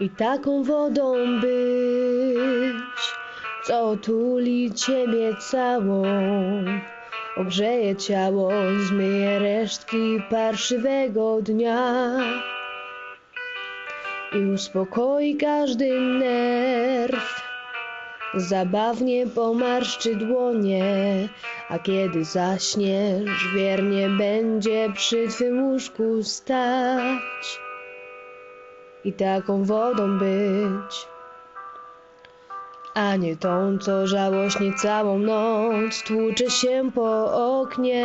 i taką wodą być, co otuli ciebie całą, ogrzeje ciało, zmyje resztki parszywego dnia i uspokoi każdy nerw. Zabawnie pomarszczy dłonie, a kiedy zaśniesz, wiernie będzie przy twym łóżku stać i taką wodą być, a nie tą, co żałośnie całą noc tłucze się po oknie.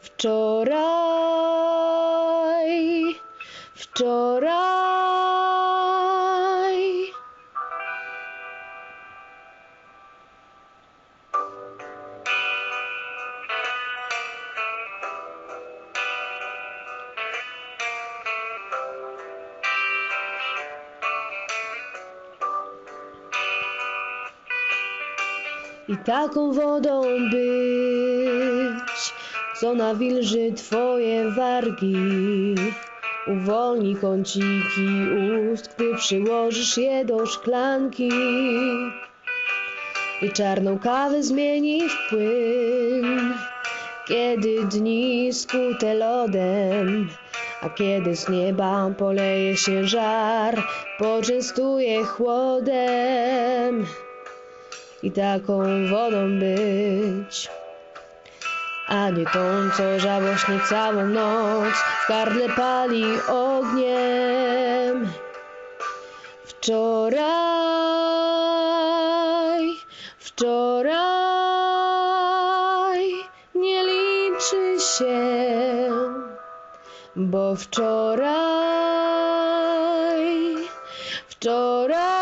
Wczoraj, wczoraj. I taką wodą być, co nawilży twoje wargi, uwolni kąciki ust, gdy przyłożysz je do szklanki. I czarną kawę zmieni w płyn, kiedy dni skute lodem, a kiedy z nieba poleje się żar, poczęstuje chłodem i taką wodą być. A nie tą, co żałośnie całą noc w gardle pali ogniem. Wczoraj, wczoraj nie liczy się, bo wczoraj, wczoraj.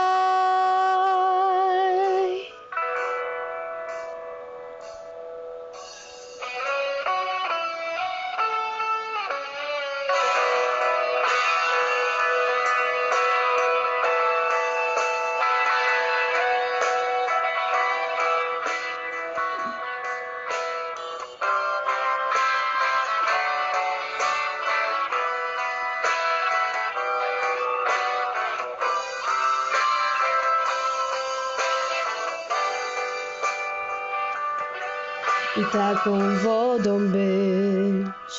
I taką wodą być,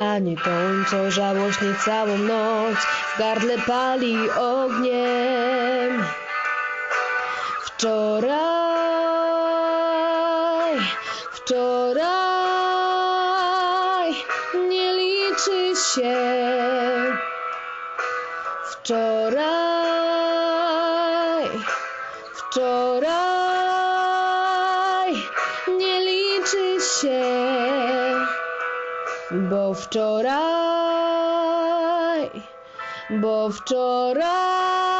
a nie tą, co żałośnie całą noc w gardle pali ogniem. Wczoraj, wczoraj nie liczy się. Wczoraj, wczoraj bo wczoraj, bo wczoraj